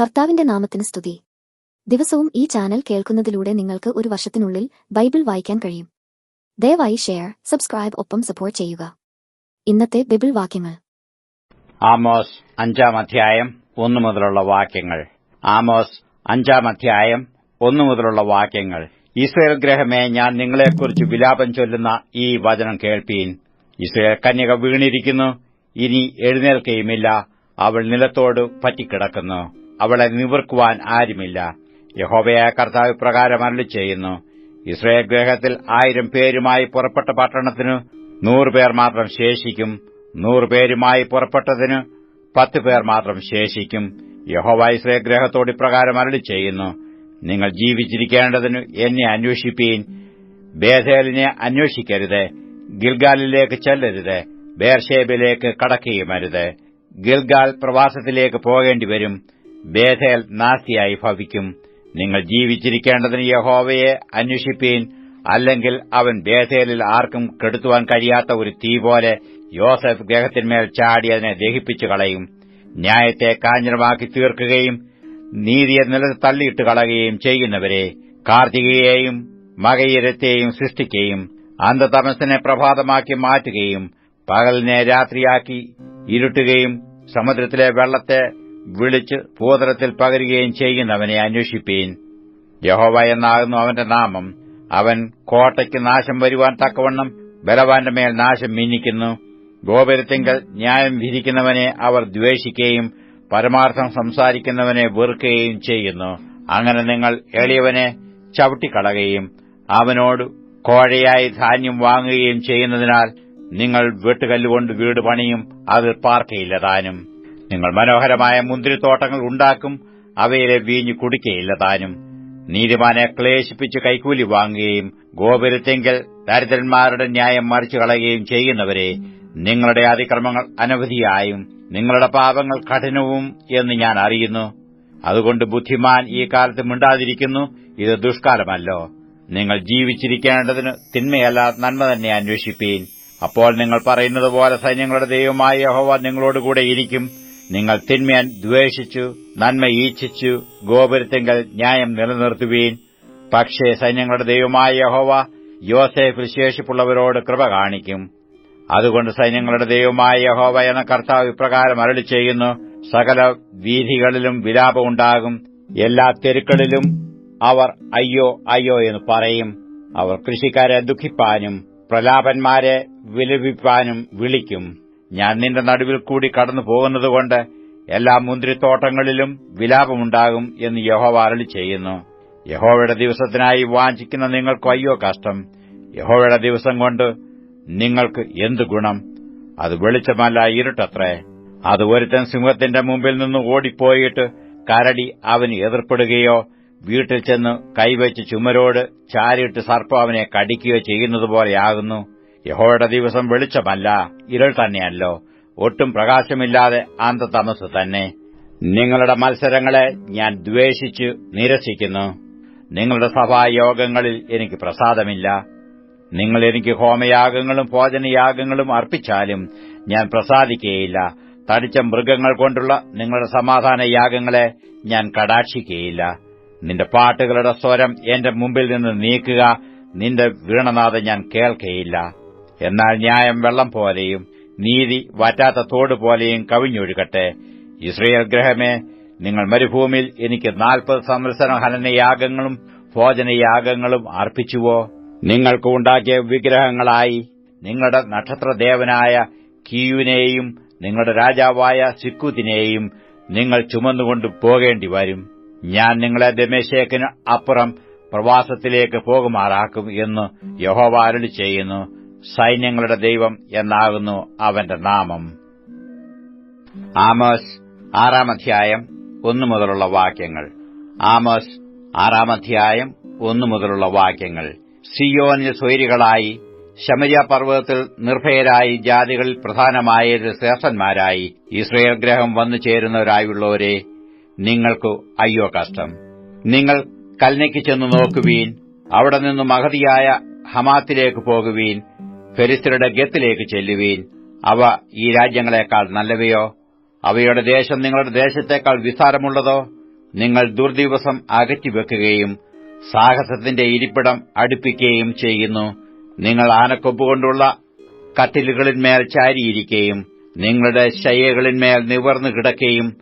കർത്താവിന്റെ നാമത്തിന് സ്തുതി. ദിവസവും ഈ ചാനൽ കേൾക്കുന്നതിലൂടെ നിങ്ങൾക്ക് ഒരു വർഷത്തിനുള്ളിൽ ബൈബിൾ വായിക്കാൻ കഴിയും. ദയവായി ഷെയർ സബ്സ്ക്രൈബ് ഒപ്പം സപ്പോർട്ട് ചെയ്യുക. ഇന്നത്തെ ബൈബിൾ വാക്യങ്ങൾ. ആമോസ് അഞ്ചാം അധ്യായം ഒന്നു മുതലുള്ള വാക്യങ്ങൾ. ആമോസ് അഞ്ചാം അധ്യായം ഒന്നു മുതലുള്ള വാക്യങ്ങൾ. ഇസ്രയേൽ ഗ്രഹമേ ഞാൻ നിങ്ങളെക്കുറിച്ച് വിലാപം ചൊല്ലുന്ന ഈ വചനം കേൾപ്പീൻ. ഇസ്രയേൽ കന്യക വീണിരിക്കുന്നു ഇനി എഴുന്നേൽക്കുകയുമില്ല അവൾ നിലത്തോട് പറ്റിക്കിടക്കുന്നു. അവളെ നിവർക്കുവാൻ ആരുമില്ല. യഹോവയായ കർത്താവ് പ്രകാരം അരളി ചെയ്യുന്നു. ഇസ്രയേൽ ഗ്രഹത്തിൽ ആയിരം പേരുമായി പുറപ്പെട്ട പട്ടണത്തിന് നൂറുപേർ മാത്രം ശേഷിക്കും. നൂറുപേരുമായി പുറപ്പെട്ടതിന് പത്ത് പേർ മാത്രം ശേഷിക്കും. യഹോവ ഇസ്രയേൽ ഗ്രഹത്തോട് ഇപ്രകാരം അരളി ചെയ്യുന്നു. നിങ്ങൾ ജീവിച്ചിരിക്കേണ്ടതിന് എന്നെ അന്വേഷിപ്പീൻ. ബേധേലിനെ അന്വേഷിക്കരുത്. ഗിൽഗാലിലേക്ക് ചെല്ലരുത്. ബേർഷേബിലേക്ക് കടക്കുകയുമരുത് ഗിൽഗാൽ പ്രവാസത്തിലേക്ക് പോകേണ്ടി വരും ബേഥേൽ നാസ്തിയായി ഭവിക്കും. നിങ്ങൾ ജീവിച്ചിരിക്കേണ്ടതിന് യഹോവയെ അന്വേഷിപ്പീൻ അല്ലെങ്കിൽ അവൻ ബേഥേലിൽ ആർക്കും കെടുത്തുവാൻ കഴിയാത്ത ഒരു തീ പോലെ യോസഫ് ഗ്രഹത്തിന്മേൽ ചാടി അതിനെ ദഹിപ്പിച്ചു കളയും. ന്യായത്തെ കാഞ്ഞിരമാക്കി തീർക്കുകയും നീതിയെ നിലത്ത് തള്ളിയിട്ട് കളയുകയും ചെയ്യുന്നവരെ കാർത്തികയെയും മകയിരത്തെയും സൃഷ്ടിക്കുകയും അന്ധതമസിനെ പ്രഭാതമാക്കി മാറ്റുകയും പകലിനെ രാത്രിയാക്കി ഇരുട്ടുകയും സമുദ്രത്തിലെ വെള്ളത്തെ വിളിച്ച് ഭൂതലത്തിൽ പകരുകയും ചെയ്യുന്നവനെ അന്വേഷിപ്പീൻ. യഹോവ എന്നാകുന്നു അവന്റെ നാമം. അവൻ കോട്ടയ്ക്ക് നാശം വരുവാൻ തക്കവണ്ണം ബലവാന്റെ മേൽ നാശം മിന്നിക്കുന്നു. ഗോപുരത്തിങ്കൽ ന്യായം വിധിക്കുന്നവനെ അവർ ദ്വേഷിക്കുകയും പരമാർത്ഥം സംസാരിക്കുന്നവനെ വെറുക്കുകയും ചെയ്യുന്നു. അങ്ങനെ നിങ്ങൾ എളിയവനെ ചവിട്ടിക്കളയുകയും അവനോട് കോഴയായി ധാന്യം വാങ്ങുകയും ചെയ്യുന്നതിനാൽ നിങ്ങൾ വെട്ടുകല്ലുകൊണ്ട് വീട് പണിയും അത് പാർക്കയില്ല താനും. നിങ്ങൾ മനോഹരമായ മുന്തിരിത്തോട്ടങ്ങൾ ഉണ്ടാക്കും അവയിലെ വീഞ്ഞു കുടിക്കയില്ല താനും. നീതിമാനെ ക്ലേശിപ്പിച്ച് കൈക്കൂലി വാങ്ങുകയും ഗോപുരത്തെങ്കിൽ ദരിദ്രന്മാരുടെ ന്യായം മറിച്ചു കളയുകയും ചെയ്യുന്നവരെ നിങ്ങളുടെ അതിക്രമങ്ങൾ അനവധിയായും നിങ്ങളുടെ പാപങ്ങൾ കഠിനവും എന്ന് ഞാൻ അറിയുന്നു. അതുകൊണ്ട് ബുദ്ധിമാൻ ഈ കാലത്ത് മിണ്ടാതിരിക്കുന്നു. ഇത് ദുഷ്കാലമല്ലോ. നിങ്ങൾ ജീവിച്ചിരിക്കേണ്ടതിന് തിന്മയല്ല നന്മ തന്നെ അന്വേഷിപ്പീൻ. അപ്പോൾ നിങ്ങൾ പറയുന്നത് പോലെ സൈന്യങ്ങളുടെ ദൈവമായ യഹോവ നിങ്ങളോടുകൂടെ ഇരിക്കും. നിങ്ങൾ തിന്മയൻ ദ്വേഷിച്ചു നന്മ ഈച്ഛിച്ചു ഗോപുരത്തിങ്കൽ ന്യായം നിലനിർത്തുവീൻ. പക്ഷേ സൈന്യങ്ങളുടെ ദൈവമായ യഹോവ യോസേഫിൽ ശേഷിപ്പുള്ളവരോട് കൃപ കാണിക്കും. അതുകൊണ്ട് സൈന്യങ്ങളുടെ ദൈവമായ യഹോവ എന്ന കർത്താവ് ഇപ്രകാരം അരളി ചെയ്യുന്നു സകല വീഥികളിലും വിലാപമുണ്ടാകും എല്ലാ തെരുക്കളിലും അവർ അയ്യോ അയ്യോ എന്ന് പറയും. അവർ കൃഷിക്കാരെ ദുഃഖിപ്പാനും പ്രലാപന്മാരെ വിലപിപ്പാനും വിളിക്കും. ഞാൻ നിന്റെ നടുവിൽ കൂടി കടന്നു പോകുന്നതുകൊണ്ട് എല്ലാ മുന്തിരിത്തോട്ടങ്ങളിലും വിലാപമുണ്ടാകും എന്ന് യഹോവ അരളി ചെയ്യുന്നു. യഹോവയുടെ ദിവസത്തിനായി വാഞ്ചിക്കുന്ന നിങ്ങൾക്ക് അയ്യോ കഷ്ടം. യഹോവയുടെ ദിവസം കൊണ്ട് നിങ്ങൾക്ക് എന്ത് ഗുണം? അത് വെളിച്ചമല്ല ഇരുട്ടത്രേ. അത് ഒരുത്തൻ സിംഹത്തിന്റെ മുമ്പിൽ നിന്ന് ഓടിപ്പോയിട്ട് കരടി അവന് എതിർപ്പെടുകയോ വീട്ടിൽ ചെന്ന് കൈവച്ച് ചുമരോട് ചാരിയിട്ട് സർപ്പം അവനെ കടിക്കുകയോ ചെയ്യുന്നതുപോലെയാകുന്നു യഹോയുടെ ദിവസം വെളിച്ചമല്ല ഇരുൾ തന്നെയല്ലോ. ഒട്ടും പ്രകാശമില്ലാതെ അന്ധതമസ് തന്നെ. നിങ്ങളുടെ മത്സരങ്ങളെ ഞാൻ ദ്വേഷിച്ചു നിരസിക്കുന്നു. നിങ്ങളുടെ സഭായോഗങ്ങളിൽ എനിക്ക് പ്രസാദമില്ല. നിങ്ങൾ എനിക്ക് ഹോമയാഗങ്ങളും ഭോജനയാഗങ്ങളും അർപ്പിച്ചാലും ഞാൻ പ്രസാദിക്കുകയില്ല. തടിച്ച മൃഗങ്ങൾ കൊണ്ടുള്ള നിങ്ങളുടെ സമാധാന യാഗങ്ങളെ ഞാൻ കടാക്ഷിക്കുകയില്ല. നിന്റെ പാട്ടുകളുടെ സ്വരം എന്റെ മുമ്പിൽ നിന്ന് നീക്കുക നിന്റെ വീണനാഥം ഞാൻ കേൾക്കയില്ല. എന്നാൽ ന്യായം വെള്ളം പോലെയും നീതി വറ്റാത്ത തോട് പോലെയും കവിഞ്ഞൊഴുകട്ടെ. ഇസ്രയേൽ ഗ്രഹമേ നിങ്ങൾ മരുഭൂമിയിൽ എനിക്ക് നാൽപ്പത് സംവത്സരം ഹനനയാഗങ്ങളും ഭോജനയാഗങ്ങളും അർപ്പിച്ചുവോ? നിങ്ങൾക്ക് ഉണ്ടാക്കിയ വിഗ്രഹങ്ങളായി നിങ്ങളുടെ നക്ഷത്രദേവനായ കിയുവിനെയും നിങ്ങളുടെ രാജാവായ സിക്കുദിനെയും നിങ്ങൾ ചുമന്നുകൊണ്ട് പോകേണ്ടി വരും. ഞാൻ നിങ്ങളെ ദമേശേക്കിന് അപ്പുറം പ്രവാസത്തിലേക്ക് പോകുമാറാക്കും എന്ന് യഹോവ അരുളി ചെയ്യുന്നു സൈന്യങ്ങളുടെ ദൈവം എന്നാകുന്നു അവന്റെ നാമം. ആമോസ് ആറാം അധ്യായം ഒന്നു മുതലുള്ള വാക്യങ്ങൾ. ആമോസ് ആറാം അധ്യായം ഒന്നു മുതലുള്ള വാക്യങ്ങൾ. സിയോനിൽ സ്വൈരികളായി ശമരിയ പർവതത്തിൽ നിർഭയരായി ജാതികളിൽ പ്രധാനമായ ശ്രേഷ്ഠന്മാരായി ഇസ്രയേൽ ഗ്രഹം വന്നു ചേരുന്നവരായുള്ളവരെ നിങ്ങൾക്കു അയ്യോ കഷ്ടം. നിങ്ങൾ കൽനയ്ക്ക് ചെന്നു നോക്കുവീൻ അവിടെ നിന്നും മഹതിയായ ഹമാത്തിലേക്ക് പോകുവീൻ ഫെരിസ്തരുടെ ഗത്തിലേക്ക് ചെല്ലുവീൻ. അവ ഈ രാജ്യങ്ങളെക്കാൾ നല്ലവയോ? അവയുടെ ദേശം നിങ്ങളുടെ ദേശത്തേക്കാൾ വിസാരമുള്ളതോ നിങ്ങൾ ദുർദിവസം അകറ്റിവെക്കുകയും സാഹസത്തിന്റെ ഇരിപ്പിടം അടുപ്പിക്കുകയും ചെയ്യുന്നു. നിങ്ങൾ ആനക്കൊമ്പുകൊണ്ടുള്ള കട്ടിലുകളിന്മേൽ ചാരിയിരിക്കുകയും നിങ്ങളുടെ ശയ്യകളിന്മേൽ നിവർന്നു കിടക്കുകയും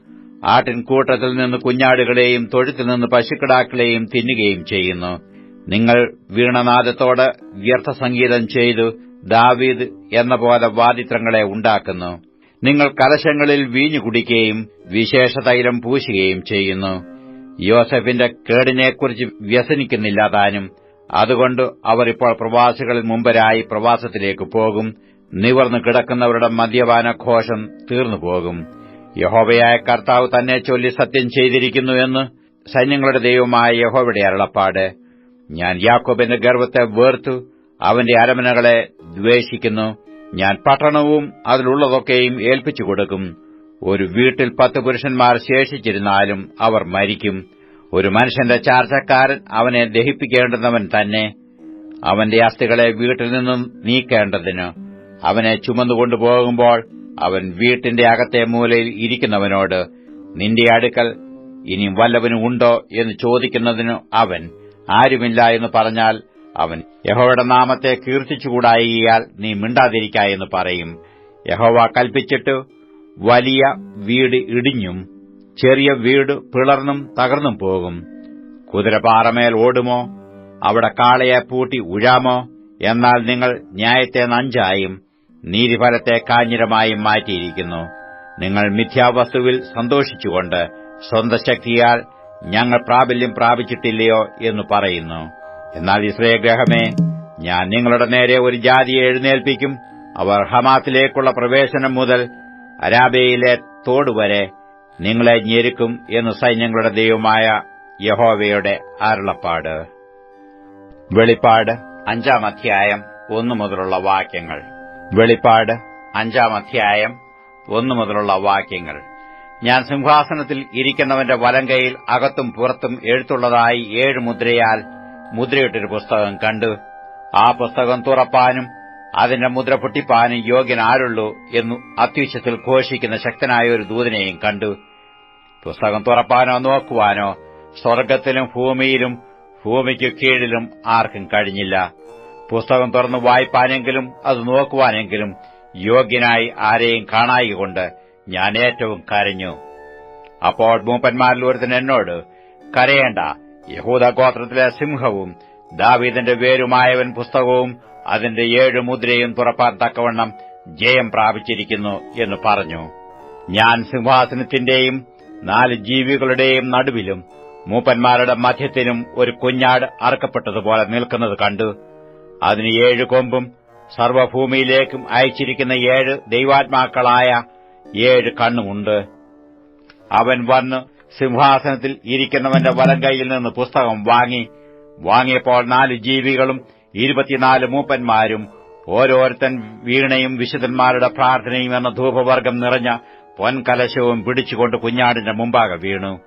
ആട്ടിൻകൂട്ടത്തിൽ നിന്ന് കുഞ്ഞാടുകളെയും തൊഴുത്തിൽ നിന്ന് പശുക്കിടാക്കളെയും തിന്നുകയും ചെയ്യുന്നു. നിങ്ങൾ വീണനാദത്തോട് വ്യർത്ഥസംഗീതം ചെയ്തു ദാവീദ് എന്ന പോലെ വാദിത്രങ്ങളെ ഉണ്ടാക്കുന്നു. നിങ്ങൾ കലശങ്ങളിൽ വീഞ്ഞു കുടിക്കുകയും വിശേഷ തൈലം പൂശുകയും ചെയ്യുന്നു. യോസഫിന്റെ കേടിനെക്കുറിച്ച് വ്യസനിക്കുന്നില്ല താനും അതുകൊണ്ട് അവർ ഇപ്പോൾ പ്രവാസികളിൽ മുമ്പരായി പ്രവാസത്തിലേക്ക് പോകും. നിവർന്നു കിടക്കുന്നവരുടെ മദ്യപാനഘോഷം തീർന്നുപോകും യഹോവയായ കർത്താവ് തന്നെ ചൊല്ലി സത്യം ചെയ്തിരിക്കുന്നുവെന്ന് സൈന്യങ്ങളുടെ ദൈവമായ യഹോവയുടെ അരുളപ്പാട്. ഞാൻ യാക്കോബിന്റെ ഗർവത്തെ വേർത്തു അവന്റെ അരമനകളെ ദ്വേഷിക്കുന്നു. ഞാൻ പട്ടണവും അതിലുള്ളതൊക്കെയും ഏൽപ്പിച്ചു കൊടുക്കും. ഒരു വീട്ടിൽ പത്ത് പുരുഷന്മാർ ശേഷിച്ചിരുന്നാലും അവർ മരിക്കും. ഒരു മനുഷ്യന്റെ ചാർച്ചക്കാരൻ അവനെ ദഹിപ്പിക്കേണ്ടുന്നവൻ തന്നെ. അവന്റെ അസ്ഥികളെ വീട്ടിൽ നിന്നും നീക്കേണ്ടതിന് അവനെ ചുമന്നുകൊണ്ടുപോകുമ്പോൾ അവൻ വീട്ടിന്റെ അകത്തെ മൂലയിൽ ഇരിക്കുന്നവനോട് നിന്റെ അടുക്കൽ ഇനി വല്ലവനും ഉണ്ടോ? എന്ന് ചോദിക്കുന്നതിന് അവൻ ആരുമില്ല എന്ന് പറഞ്ഞാൽ അവൻ യഹോയുടെ നാമത്തെ കീർത്തിച്ചുകൂടായികയാൽ നീ മിണ്ടാതിരിക്ക എന്ന് പറയും. യഹോവ കൽപ്പിച്ചിട്ട് വലിയ വീട് ഇടിഞ്ഞും ചെറിയ വീട് പിളർന്നും തകർന്നും പോകും. കുതിരപാറമേൽ ഓടുമോ? അവിടെ കാളയെ പൂട്ടി ഉഴാമോ? എന്നാൽ നിങ്ങൾ ന്യായത്തെ നഞ്ചായും നീതിഫലത്തെ കാഞ്ഞിരമായും മാറ്റിയിരിക്കുന്നു. നിങ്ങൾ മിഥ്യാവസ്തുവിൽ സന്തോഷിച്ചുകൊണ്ട് സ്വന്തശക്തിയാൽ ഞങ്ങൾ പ്രാബല്യം പ്രാപിച്ചിട്ടില്ലയോ എന്ന് പറയുന്നു. എന്നാൽ ഇസ്രയേഗ്രഹമേ ഞാൻ നിങ്ങളുടെ നേരെ ഒരു ജാതിയെ എഴുന്നേൽപ്പിക്കും. അവർ ഹമാത്തിലേക്കുള്ള പ്രവേശനം മുതൽ അരാബിയയിലെ തോട് വരെ നിങ്ങളെ ഞെരുക്കും എന്ന് സൈന്യങ്ങളുടെ ദൈവമായ യഹോവയുടെ അരുളപ്പാട്. വെളിപ്പാട് അഞ്ചാം അധ്യായം ഒന്നു മുതലുള്ള വാക്യങ്ങൾ. വെളിപ്പാട് അഞ്ചാം അധ്യായം ഒന്നു മുതലുള്ള വാക്യങ്ങൾ. ഞാൻ സിംഹാസനത്തിൽ ഇരിക്കുന്നവന്റെ വലങ്കയിൽ അകത്തും പുറത്തും എഴുത്തുള്ളതായി ഏഴ് മുദ്രയാൽ മുദ്രയിട്ടൊരു പുസ്തകം കണ്ടു. ആ പുസ്തകം തുറപ്പാനും അതിന്റെ മുദ്ര പൊട്ടിപ്പാനും യോഗ്യൻ ആരുള്ളൂ എന്നു അത്യുച്ചത്തിൽ ഘോഷിക്കുന്ന ശക്തനായ ഒരു ദൂതനെയും കണ്ടു. പുസ്തകം തുറപ്പാനോ നോക്കുവാനോ സ്വർഗത്തിലും ഭൂമിയിലും ഭൂമിക്കു കീഴിലും ആർക്കും കഴിഞ്ഞില്ല. പുസ്തകം തുറന്നു വായിപ്പാനെങ്കിലും അത് നോക്കുവാനെങ്കിലും യോഗ്യനായി ആരെയും കാണായികൊണ്ട് ഞാൻ ഏറ്റവും കരഞ്ഞു. അപ്പോൾ മൂപ്പന്മാരിൽ ഒരുത്തൻ എന്നോട് കരയേണ്ട യഹൂദ ഗോത്രത്തിലെ സിംഹവും ദാവീദിന്റെ വേരുമായവൻ പുസ്തകവും അതിന്റെ ഏഴ് മുദ്രയും തുറപ്പാൻ തക്കവണ്ണം ജയം പ്രാപിച്ചിരിക്കുന്നു എന്ന് പറഞ്ഞു. ഞാൻ സിംഹാസനത്തിന്റെയും നാല് ജീവികളുടെയും നടുവിലും മൂപ്പന്മാരുടെ മധ്യത്തിനും ഒരു കുഞ്ഞാട് അറക്കപ്പെട്ടതുപോലെ നിൽക്കുന്നത് കണ്ടു. അതിന് ഏഴ് കൊമ്പും സർവഭൂമിയിലേക്കും അയച്ചിരിക്കുന്ന ഏഴ് ദൈവാത്മാക്കളായ ഏഴ് കണ്ണുമുണ്ട്. അവൻ വന്ന് സിംഹാസനത്തിൽ ഇരിക്കുന്നവന്റെ വലം കൈയിൽ നിന്ന് പുസ്തകം വാങ്ങി. വാങ്ങിയപ്പോൾ നാല് ജീവികളും ഇരുപത്തിനാല് മൂപ്പന്മാരും ഓരോരുത്തൻ വീണയും വിശുദ്ധന്മാരുടെ പ്രാർത്ഥനയും എന്ന ധൂപവർഗം നിറഞ്ഞ പൊൻകലശവും പിടിച്ചുകൊണ്ട് കുഞ്ഞാടിന്റെ മുമ്പാകെ വീണു.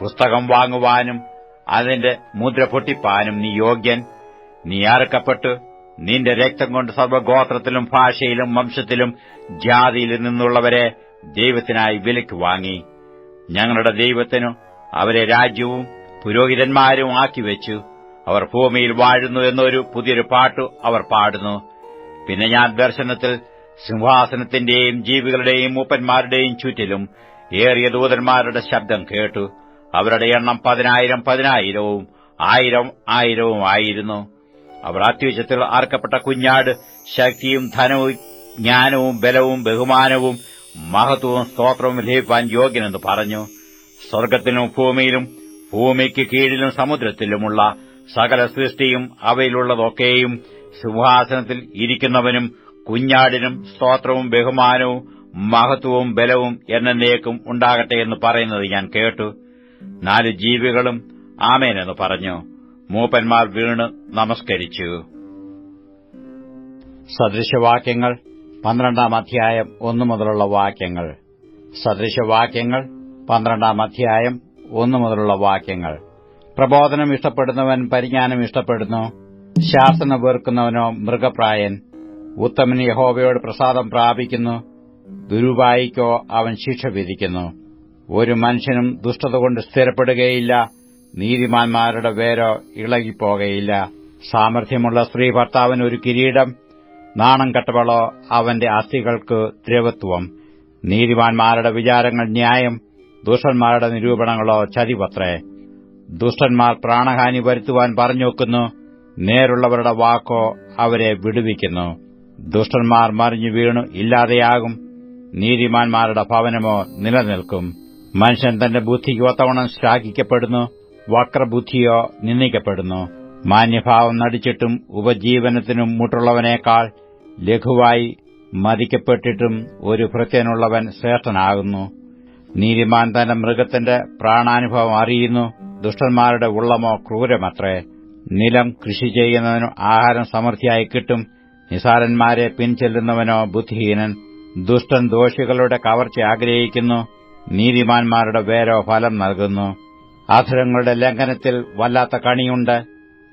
പുസ്തകം വാങ്ങുവാനും അതിന്റെ മുദ്ര പൊട്ടിപ്പാനും നീ യോഗ്യൻ. നീ അറക്കപ്പെട്ടു. നിന്റെ രക്തം കൊണ്ട് സർവഗോത്രത്തിലും ഭാഷയിലും വംശത്തിലും ജാതിയിലും നിന്നുള്ളവരെ ദൈവത്തിനായി വിലയ്ക്ക് വാങ്ങി. ഞങ്ങളുടെ ദൈവത്തിനു അവരെ രാജ്യവും പുരോഹിതന്മാരും ആക്കിവെച്ചു അവർ ഭൂമിയിൽ വാഴുന്നു എന്നൊരു പുതിയൊരു പാട്ടു അവർ പാടുന്നു. പിന്നെ ഞാൻ ദർശനത്തിൽ സിംഹാസനത്തിന്റെയും ജീവികളുടെയും മൂപ്പന്മാരുടെയും ചുറ്റിലും ഏറിയ ദൂതന്മാരുടെ ശബ്ദം കേട്ടു. അവരുടെ എണ്ണം പതിനായിരം പതിനായിരവും ആയിരം ആയിരവും ആയിരുന്നു. അവർ അത്യുച്ചത്തിൽ ആർക്കപ്പെട്ട കുഞ്ഞാട് ശക്തിയും ധനവും ജ്ഞാനവും ബലവും ബഹുമാനവും മഹത്വവും സ്തോത്രവും ലഭിക്കാൻ യോഗ്യനെന്ന് പറഞ്ഞു. സ്വർഗത്തിലും ഭൂമിയിലും ഭൂമിക്ക് കീഴിലും സമുദ്രത്തിലുമുള്ള സകല സൃഷ്ടിയും അവയിലുള്ളതൊക്കെയും സിംഹാസനത്തിൽ ഇരിക്കുന്നവനും കുഞ്ഞാടിനും സ്തോത്രവും ബഹുമാനവും മഹത്വവും ബലവും എന്നേക്കും ഉണ്ടാകട്ടെ എന്ന് പറയുന്നത് ഞാൻ കേട്ടു. നാല് ജീവികളും ആമേനെന്ന് പറഞ്ഞു. മൂപ്പന്മാർ വീണ് നമസ്കരിച്ചു. സദൃശവാക്യങ്ങൾ പന്ത്രണ്ടാം അധ്യായം ഒന്നു മുതലുള്ള വാക്യങ്ങൾ. സദൃശവാക്യങ്ങൾ പന്ത്രണ്ടാം അധ്യായം ഒന്നു മുതലുള്ള വാക്യങ്ങൾ. പ്രബോധനം ഇഷ്ടപ്പെടുന്നവൻ പരിജ്ഞാനം ഇഷ്ടപ്പെടുന്നു. ശാസന വെറുക്കുന്നവനോ മൃഗപ്രായൻ. ഉത്തമൻ യഹോവയോട് പ്രസാദം പ്രാപിക്കുന്നു. ദുരുപായിക്കോ അവൻ ശിക്ഷ വിധിക്കുന്നു. ഒരു മനുഷ്യനും ദുഷ്ടത കൊണ്ട് സ്ഥിരപ്പെടുകയില്ല. നീതിമാന്മാരുടെ വേരോ ഇളകിപ്പോകയില്ല. സാമർഥ്യമുള്ള സ്ത്രീ ഭർത്താവിന് ഒരു കിരീടം. നാണം കെട്ടവളോ അവന്റെ അസ്ഥികൾക്ക് ദ്രവത്വം. നീതിമാന്മാരുടെ വിചാരങ്ങൾ ന്യായം ദുഷ്ടന്മാരുടെ നിരൂപണങ്ങളോ ചതിപത്രേ. ദുഷ്ടന്മാർ പ്രാണഹാനി വരുത്തുവാൻ പറഞ്ഞുവെക്കുന്നു നേരുള്ളവരുടെ വാക്കോ അവരെ വിടുവിക്കുന്നു. ദുഷ്ടന്മാർ മറിഞ്ഞു വീണു ഇല്ലാതെയാകും നീതിമാന്മാരുടെ ഭവനമോ നിലനിൽക്കും. മനുഷ്യൻ തന്റെ ബുദ്ധിക്ക് ഒത്തവണ്ണം ശ്ലാഘിക്കപ്പെടുന്നു വക്രബുദ്ധിയോ നിന്ദിക്കപ്പെടുന്നു. മാന്യഭാവം നടിച്ചിട്ടും ഉപജീവനത്തിനും മുട്ടുള്ളവനേക്കാൾ ലഘുവായി മതിക്കപ്പെട്ടിട്ടും ഒരു ഭൃത്യനുള്ളവൻ ശ്രേഷ്ഠനാകുന്നു. നീതിമാൻ തന്റെ മൃഗത്തിന്റെ പ്രാണാനുഭവം അറിയുന്നു. ദുഷ്ടന്മാരുടെ ഉള്ളമോ ക്രൂരമത്രേ. നിലം കൃഷി ചെയ്യുന്നതിനു ആഹാരം സമൃദ്ധിയായി കിട്ടും. നിസാരന്മാരെ പിൻചെല്ലുന്നവനോ ബുദ്ധിഹീനൻ. ദുഷ്ടൻ ദോഷികളുടെ കവർച്ച ആഗ്രഹിക്കുന്നു. നീതിമാന്മാരുടെ വേരോ ഫലം നൽകുന്നു. അധരങ്ങളുടെ ലംഘനത്തിൽ വല്ലാത്ത കണിയുണ്ട്.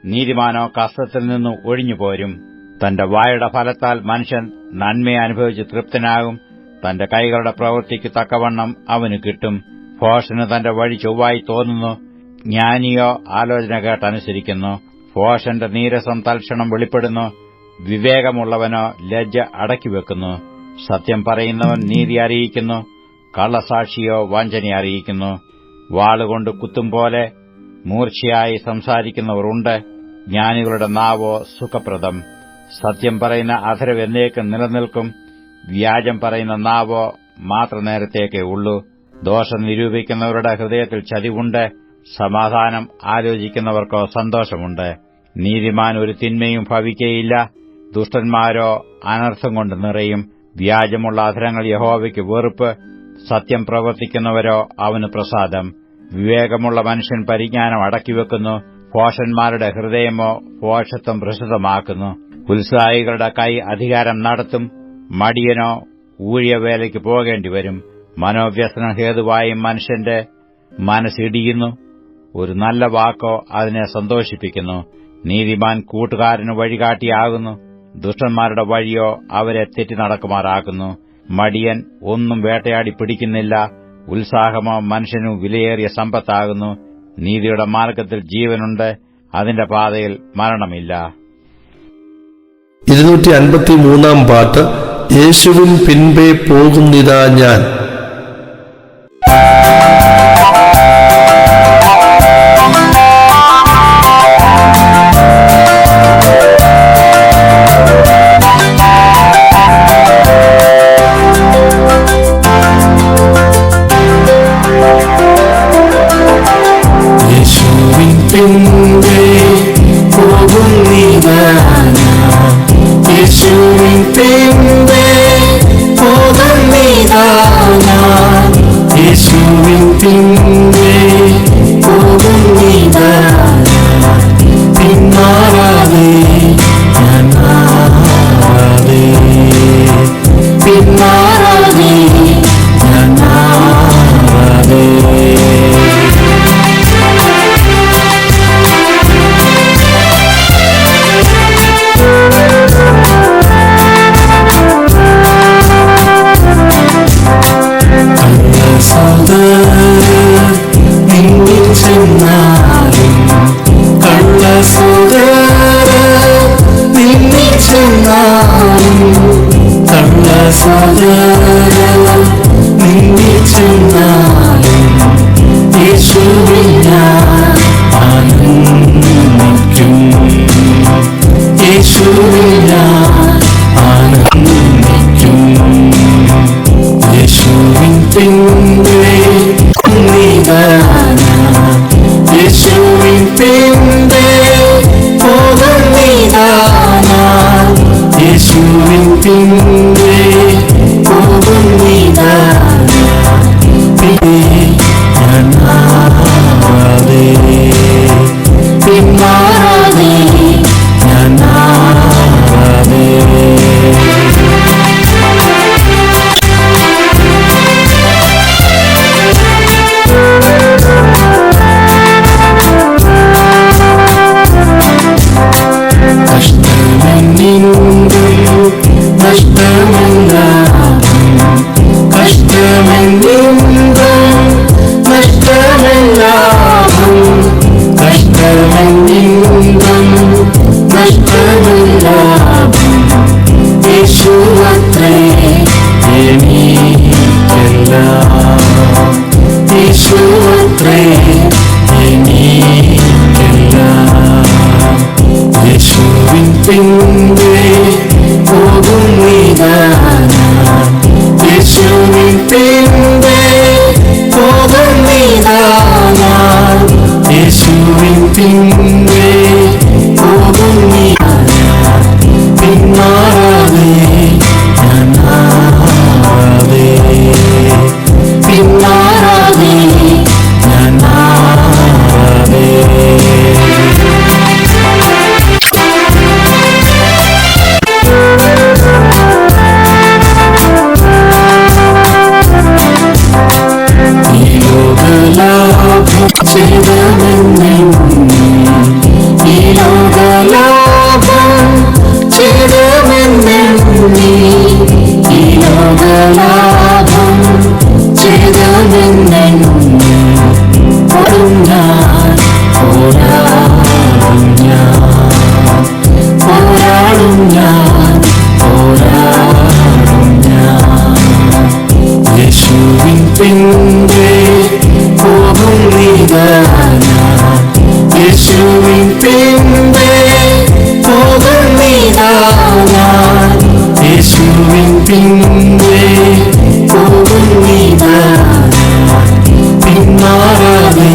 നീതിമാനോ കഷ്ടത്തിൽ നിന്നു ഒഴിഞ്ഞുപോരും. തന്റെ വായുടെ ഫലത്താൽ മനുഷ്യൻ നന്മയെ അനുഭവിച്ച് തൃപ്തനാകും. തന്റെ കൈകളുടെ പ്രവൃത്തിക്ക് തക്കവണ്ണം അവന് കിട്ടും. ഫോഷന് തന്റെ വഴി ചൊവ്വായി തോന്നുന്നു. ജ്ഞാനിയോ ആലോചന കേട്ടനുസരിക്കുന്നു. ഫോഷന്റെ നീരസം തൽക്ഷണം വെളിപ്പെടുന്നു. വിവേകമുള്ളവനോ ലജ്ജ അടക്കിവെക്കുന്നു സത്യം പറയുന്നവൻ നീതി അറിയിക്കുന്നു. കള്ളസാക്ഷിയോ വഞ്ചന അറിയിക്കുന്നു. വാളുകൊണ്ട് കുത്തും പോലെ മൂർച്ചയായി സംസാരിക്കുന്നവരുണ്ട്. ജ്ഞാനികളുടെ നാവോ സുഖപ്രദം. സത്യം പറയുന്ന അധരം എന്നേക്കും നിലനിൽക്കും വ്യാജം പറയുന്ന നാവോ മാത്ര നേരത്തേക്കേ ഉള്ളൂ. ദോഷം നിരൂപിക്കുന്നവരുടെ ഹൃദയത്തിൽ ചതിവുണ്ട് സമാധാനം ആലോചിക്കുന്നവർക്കോ സന്തോഷമുണ്ട്. നീതിമാൻ ഒരു തിന്മയും ഭവിക്കയില്ല ദുഷ്ടന്മാരോ അനർത്ഥം കൊണ്ട് നിറയും. വ്യാജമുള്ള അധരങ്ങൾ യഹോവയ്ക്ക് വെറുപ്പ് സത്യം പ്രവർത്തിക്കുന്നവരോ അവന് പ്രസാദം. വിവേകമുള്ള മനുഷ്യൻ പരിജ്ഞാനം അടക്കിവെക്കുന്നു പോഷന്മാരുടെ ഹൃദയമോ ഭോഷത്വം പ്രസിദ്ധമാക്കുന്നു. ഉത്സാഹികളുടെ കൈ അധികാരം നടത്തും മടിയനോ ഊഴിയവേലയ്ക്ക് പോകേണ്ടി വരും. മനോവ്യസന ഹേതുവായി മനുഷ്യന്റെ മനസ്സിടിയുന്നു ഒരു നല്ല വാക്കോ അതിനെ സന്തോഷിപ്പിക്കുന്നു. നീതിമാൻ കൂട്ടുകാരന് വഴികാട്ടിയാകുന്നു. ദുഷ്ടന്മാരുടെ വഴിയോ അവരെ തെറ്റി നടക്കുമാറാക്കുന്നു മടിയൻ ഒന്നും വേട്ടയാടി പിടിക്കുന്നില്ല. ഉത്സാഹമോ മനുഷ്യനു വിലയേറിയ സമ്പത്താകുന്നു. നീതിയുടെ മാർഗത്തിൽ ജീവനുണ്ട്. അതിന്റെ പാതയിൽ മരണമില്ല. ഇരുന്നൂറ്റി അൻപത്തി മൂന്നാം പാട്ട് യേശുവിൻ പിൻപേ പോകുന്നിതാ ഞാൻ. പിൻപേ പോകും യേശുവിൻ പിൻപേ പോകും യേശുവിൻ പിൻപേ പോകും പിന്നാറാതേ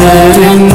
Mandarin.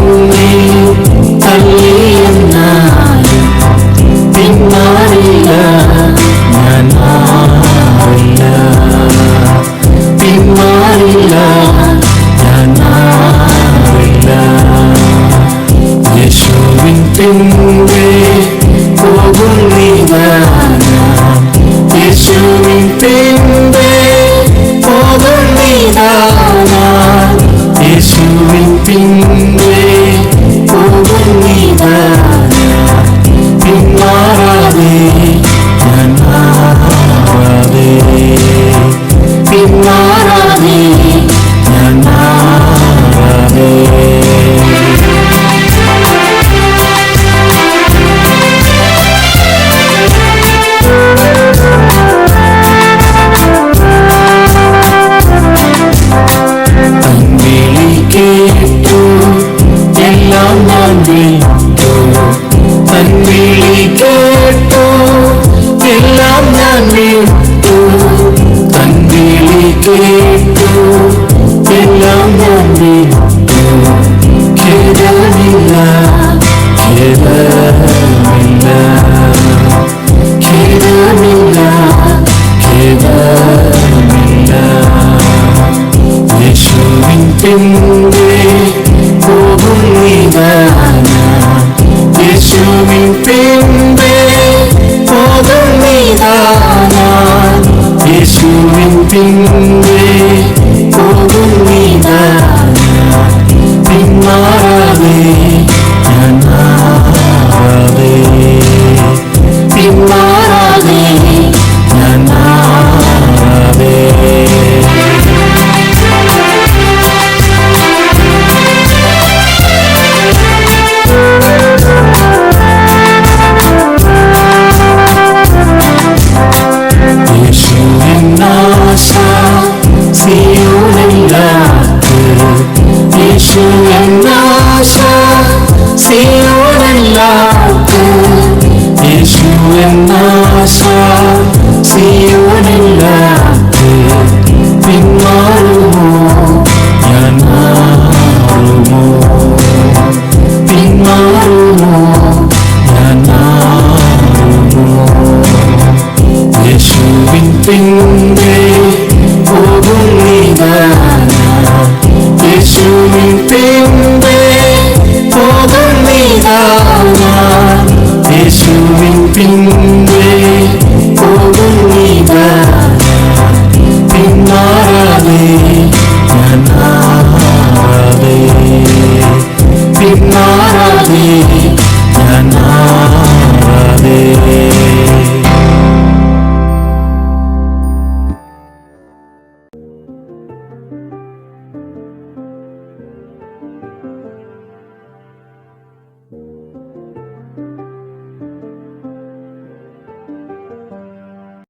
പോകുന്നിതാ ഞാൻ യേശുവിൻ പിമ്പേ